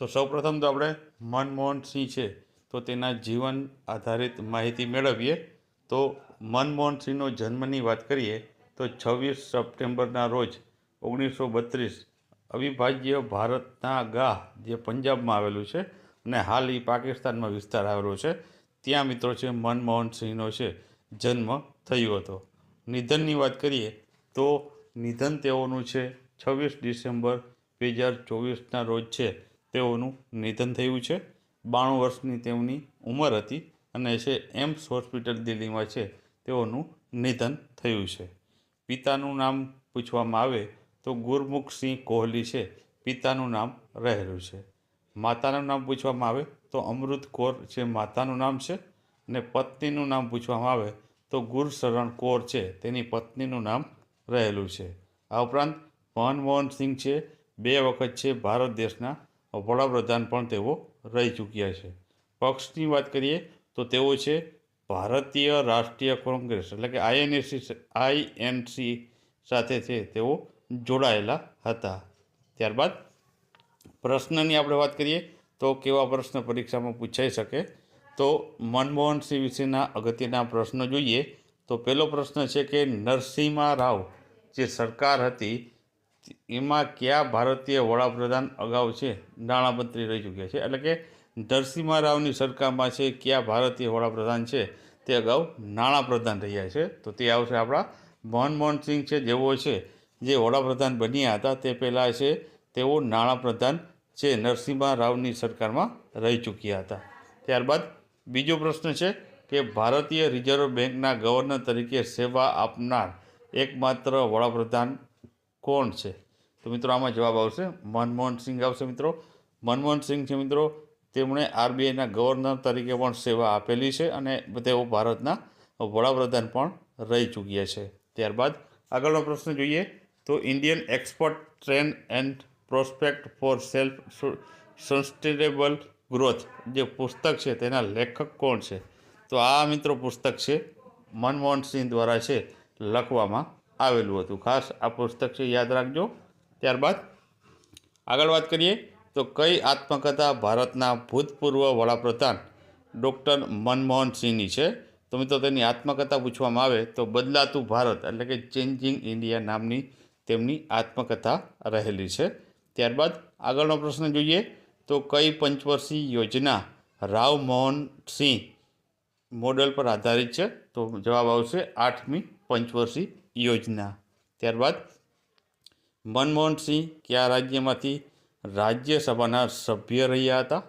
તો સૌપ્રથમ તો આપણે મનમોહન સિંહ છે, તો તેના જીવન આધારિત માહિતી મેળવીએ. તો મનમોહન સિંહનો જન્મની વાત કરીએ, તો છવ્વીસ સપ્ટેમ્બરના રોજ ઓગણીસો બત્રીસ અવિભાજ્ય ભારતના ગાહ જે પંજાબમાં આવેલું છે અને હાલ એ પાકિસ્તાનમાં વિસ્તાર આવેલો છે, ત્યાં મિત્રો છે મનમોહન સિંહનો છે જન્મ થયો હતો. નિધનની વાત કરીએ, તો નિધન તેઓનું છે છવ્વીસ ડિસેમ્બર બે હજાર ચોવીસના રોજ છે. તેઓનું નિધન થયું છે. બાણું વર્ષની તેમની ઉંમર હતી અને છે એમ્સ હોસ્પિટલ દિલ્હીમાં છે. તેઓનું નિધન થયું છે. પિતાનું નામ પૂછવામાં આવે તો ગુરમુખસિંહ કોહલી છે. પિતાનું નામ રહેલું છે. માતાનું નામ પૂછવામાં આવે તો અમૃત કૌર છે માતાનું નામ છે અને પત્નીનું નામ પૂછવામાં આવે તો ગુરશરણ કૌર છે. તેની પત્નીનું નામ રહેલું છે. આ ઉપરાંત મનમોહન સિંહ છે. બે વખત છે ભારત દેશના વડાપ્રધાન પણ તેઓ રહી ચૂક્યા છે. પક્ષની વાત કરીએ તો તેઓ છે ભારતીય રાષ્ટ્રીય કોંગ્રેસ, એટલે કે આઈએનએસી આઈએનસી સાથે છે તેઓ જોડાયેલા હતા. ત્યારબાદ પ્રશ્નની આપણે વાત કરીએ તો કેવા પ્રશ્ન પરીક્ષામાં પૂછાઈ શકે? તો મનમોહન સિંહ વિશેના અગત્યના પ્રશ્નો જોઈએ તો પહેલો પ્રશ્ન છે કે નરસિંહા રાવ જે સરકાર હતી એમાં કયા ભારતીય વડાપ્રધાન અગાઉ છે? નાણામંત્રી રહી ચૂક્યા છે. એટલે કે નરસિંહા રાવની સરકારમાં છે, કયા ભારતીય વડાપ્રધાન છે, તે અગાઉ નાણાપ્રધાન રહ્યા છે. તો તે આવશે આપણા મનમોહન સિંહ છે જેવો છે, જે વડાપ્રધાન બન્યા હતા, તે પહેલાં છે, તેઓ નાણાપ્રધાન છે, નરસિંહા રાવની સરકારમાં રહી ચૂક્યા હતા. ત્યારબાદ બીજો પ્રશ્ન છે કે ભારતીય રિઝર્વ બેંકના ગવર્નર તરીકે સેવા આપનાર એકમાત્ર વડાપ્રધાન કોણ છે? તો મિત્રો આમાં જવાબ આવશે મનમોહન સિંહ આવશે મિત્રો. મનમોહન સિંહ છે મિત્રો, તેમણે આરબીઆઈના ગવર્નર તરીકે પણ સેવા આપેલી છે અને તેઓ ભારતના વડાપ્રધાન પણ રહી ચૂક્યા છે. ત્યારબાદ આગળનો પ્રશ્ન જોઈએ તો Indian export trend and prospect for self sustainable growth જે પુસ્તક છે તેના લેખક કોણ છે? તો આ મિત્રો પુસ્તક છે મનમોહન સિંહ દ્વારા છે લખવામાં આવેલું હતું. ખાસ આ પુસ્તક છે, યાદ રાખજો. ત્યારબાદ આગળ વાત કરીએ તો કઈ આત્મકથા ભારતના ભૂતપૂર્વ વડાપ્રધાન ડૉક્ટર મનમોહન સિંહની છે? તો મિત્રો, તેની આત્મકથા પૂછવામાં આવે તો બદલાતું ભારત એટલે કે ચેન્જિંગ ઇન્ડિયા નામની તેમની આત્મકથા રહેલી છે. ત્યારબાદ આગળનો પ્રશ્ન જોઈએ તો કઈ પંચવર્ષીય યોજના રાવ મોહન સિંહ મોડલ પર આધારિત છે? તો જવાબ આવશે આઠમી પંચવર્ષી યોજના. ત્યારબાદ મનમોહનસિંહ, કયા રાજ્યમાંથી રાજ્યસભાના સભ્ય રહ્યા હતા?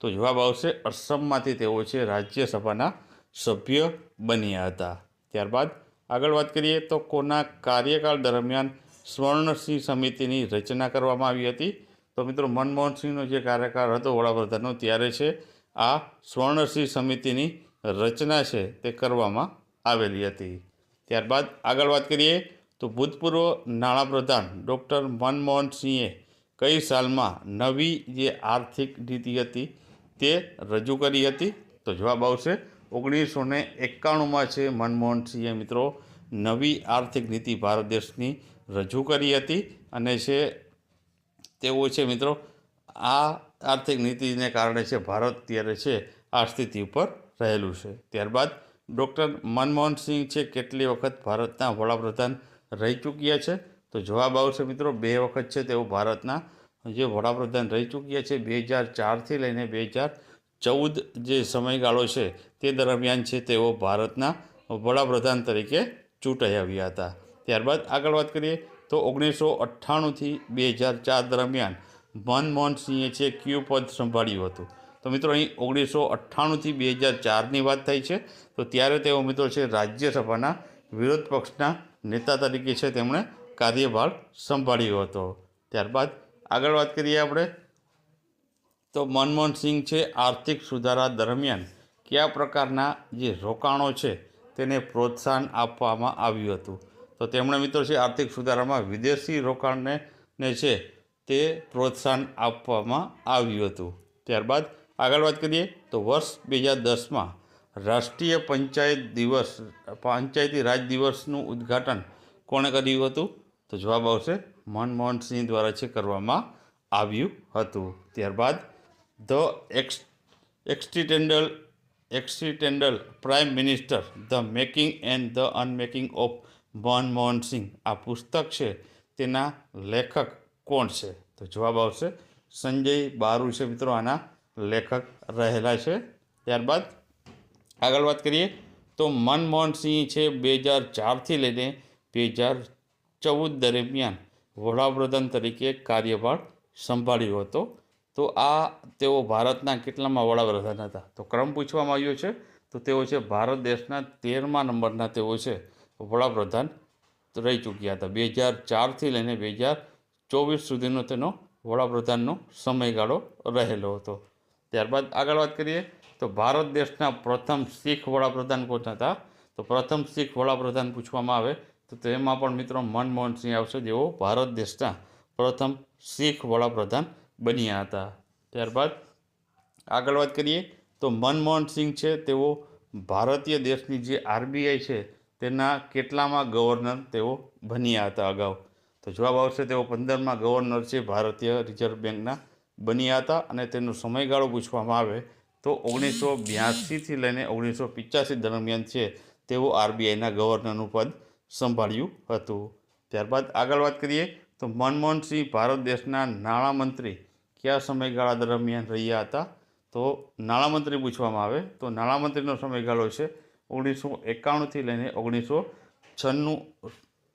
તો જવાબ આવશે, અસમમાંથી તેઓ છે રાજ્યસભાના સભ્ય બન્યા હતા. ત્યારબાદ આગળ વાત કરીએ તો કોના કાર્યકાળ દરમિયાન સ્વર્ણસિંહ સમિતિની રચના કરવામાં આવી હતી? તો મિત્રો, મનમોહનસિંહનો જે કાર્યકાળ હતો વડાપ્રધાનનો, ત્યારે છે આ સ્વર્ણસિંહ સમિતિની રચના છે તે કરવામાં આવેલી હતી. ત્યારબાદ આગળ વાત કરીએ તો ભૂતપૂર્વ નાણાપ્રધાન ડૉક્ટર મનમોહન સિંહે કઈ સાલમાં નવી જે આર્થિક નીતિ હતી તે રજૂ કરી હતી? તો જવાબ આવશે ઓગણીસો ને એકાણુંમાં છે મનમોહન સિંહે મિત્રો. નવી આર્થિક નીતિ ભારત દેશની રજૂ કરી હતી અને છે તેઓ છે મિત્રો, આ આર્થિક નીતિને કારણે છે ભારત ત્યારે છે આ સ્થિતિ ઉપર રહેલું છે. ત્યારબાદ ડૉક્ટર મનમોહનસિંહ છે, કેટલી વખત ભારતના વડાપ્રધાન રહી ચૂક્યા છે? તો જવાબ આવશે મિત્રો, બે વખત છે તેઓ ભારતના. જે વડાપ્રધાન રહી ચૂક્યા છે, બે હજાર ચારથી લઈને બે હજાર ચૌદ જે સમયગાળો છે, તે દરમિયાન છે તેઓ ભારતના વડાપ્રધાન તરીકે ચૂંટાઈ આવ્યા હતા. ત્યારબાદ આગળ વાત કરીએ તો ઓગણીસો અઠ્ઠાણુંથી બે હજાર ચાર દરમિયાન મનમોહનસિંહે છે, ક્યુ પદ સંભાળ્યું હતું. તો મિત્રો અહીં ઓગણીસો અઠ્ઠાણુંથી બે હજાર ચારની વાત થઈ છે. તો ત્યારે તેઓ મિત્રો છે રાજ્યસભાના વિરોધ પક્ષના નેતા તરીકે છે તેમણે કાર્યભાર સંભાળ્યો હતો. ત્યારબાદ આગળ વાત કરીએ આપણે. તો મનમોહન સિંહ છે આર્થિક સુધારા દરમિયાન કયા પ્રકારના જે રોકાણો છે તેને પ્રોત્સાહન આપવામાં આવ્યું હતું? તો તેમણે મિત્રો છે આર્થિક સુધારામાં વિદેશી રોકાણને ને છે તે પ્રોત્સાહન આપવામાં આવ્યું હતું. ત્યારબાદ આગળ વાત કરીએ તો વર્ષ બે હજાર દસમાં રાષ્ટ્રીય પંચાયત દિવસ, પંચાયતી રાજ દિવસનું ઉદ્ઘાટન કોણે કર્યું હતું? તો જવાબ આવશે મનમોહન સિંહ દ્વારા છે કરવામાં આવ્યું હતું. ત્યારબાદ the ex accidental accidental prime minister the making and the unmaking of Manmohan Singh આ પુસ્તક છે, તેના લેખક કોણ છે? તો જવાબ આવશે સંજય બારુ છે મિત્રો આના. લેખક રહેલા છે. ત્યારબાદ આગળ વાત કરીએ તો મનમોહન સિંહ છે બે હજાર ચારથી લઈને બે હજાર ચૌદ દરમિયાન વડાપ્રધાન તરીકે કાર્યભાર સંભાળ્યો હતો. તો આ તેઓ ભારતના કેટલામાં વડાપ્રધાન હતા? તો ક્રમ પૂછવામાં આવ્યો છે. તો તેઓ છે ભારત દેશના તેરમા નંબરના તેઓ છે વડાપ્રધાન રહી ચૂક્યા હતા. બે હજાર ચારથી લઈને બે હજાર ચોવીસ સુધીનો તેનો વડાપ્રધાનનો સમયગાળો રહેલો હતો. ત્યારબાદ આગળ વાત કરીએ, તો ભારત દેશના પ્રથમ શીખ વડાપ્રધાન કોણ હતા? તો પ્રથમ શીખ વડાપ્રધાન પૂછવામાં આવે, તો તેમાં પણ મિત્રો મનમોહન સિંહ આવશે, જેઓ ભારત દેશના પ્રથમ શીખ વડાપ્રધાન બન્યા હતા. ત્યારબાદ આગળ વાત કરીએ, તો મનમોહનસિંહ છે, તેઓ ભારતીય દેશની જે આરબીઆઈ છે, તેના કેટલામાં ગવર્નર તેઓ બન્યા હતા અગાઉ? તો જવાબ આવશે, તેઓ પંદરમાં ગવર્નર છે ભારતીય રિઝર્વ બેંકના બન્યા હતા અને તેનો સમયગાળો પૂછવામાં આવે તો ઓગણીસો બ્યાસીથી લઈને ઓગણીસો પિચ્યાસી દરમિયાન છે તેઓ આરબીઆઈના ગવર્નરનું પદ સંભાળ્યું હતું. ત્યારબાદ આગળ વાત કરીએ તો મનમોહનસિંહ ભારત દેશના નાણામંત્રી કયા સમયગાળા દરમિયાન રહ્યા હતા? તો નાણામંત્રી પૂછવામાં આવે તો નાણામંત્રીનો સમયગાળો છે ઓગણીસો એકાણુંથી લઈને ઓગણીસો છન્નું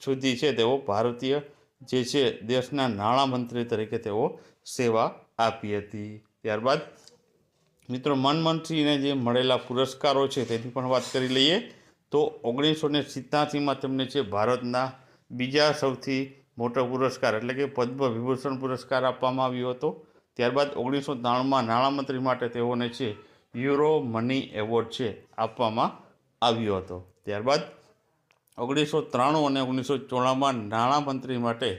સુધી છે તેઓ ભારતીય જે છે દેશના નાણામંત્રી તરીકે તેઓ સેવા આપી હતી. ત્યારબાદ મિત્રો મનમંત્રીને જે મળેલા પુરસ્કારો છે તેની પણ વાત કરી લઈએ તો ઓગણીસો ને સિત્યાસીમાં તેમને છે ભારતના બીજા સૌથી મોટો પુરસ્કાર એટલે કે પદ્મ વિભૂષણ પુરસ્કાર આપવામાં આવ્યો હતો. ત્યારબાદ ઓગણીસો ત્રાણુંમાં નાણામંત્રી માટે તેઓને છે યુરો મની એવોર્ડ છે આપવામાં આવ્યો હતો. ત્યારબાદ ઓગણીસો ત્રાણું અને ઓગણીસો ચોળામાં નાણામંત્રી માટે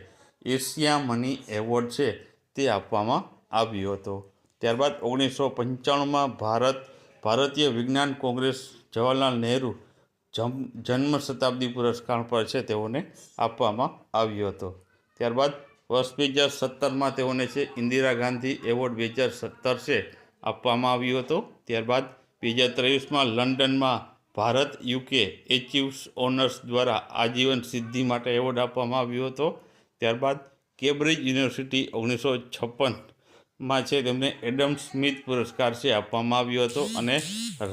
એશિયા મની એવોર્ડ છે તે આપવામાં આવ્યો હતો. ત્યારબાદ ઓગણીસો પંચાણુંમાં ભારત, ભારતીય વિજ્ઞાન કોંગ્રેસ જવાહરલાલ નહેરુ જન્મ શતાબ્દી પુરસ્કાર પર છે તેઓને આપવામાં આવ્યો હતો. ત્યારબાદ વર્ષ બે હજાર સત્તરમાં તેઓને છે ઇન્દિરા ગાંધી એવોર્ડ બે હજાર સત્તર છે આપવામાં આવ્યો હતો. ત્યારબાદ બે હજાર ત્રેવીસમાં લંડનમાં ભારત યુકે એચિવ્સ ઓનર્સ દ્વારા આજીવન સિદ્ધિ માટે એવોર્ડ આપવામાં આવ્યો હતો. ત્યારબાદ કેમ્બ્રિજ યુનિવર્સિટી ઓગણીસો છપ્પનમાં છે, તેમને એડમ સ્મિથ પુરસ્કાર છે આપવામાં આવ્યો હતો અને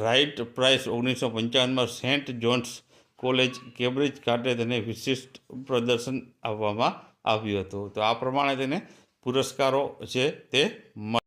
રાઇટ પ્રાઇસ ઓગણીસો પંચાવનમાં સેન્ટ જોન્સ કોલેજ, કેમ્બ્રિજ ખાતે તેને વિશિષ્ટ પ્રદર્શન આપવામાં આવ્યું હતું. તો આ પ્રમાણે તેને પુરસ્કારો છે તે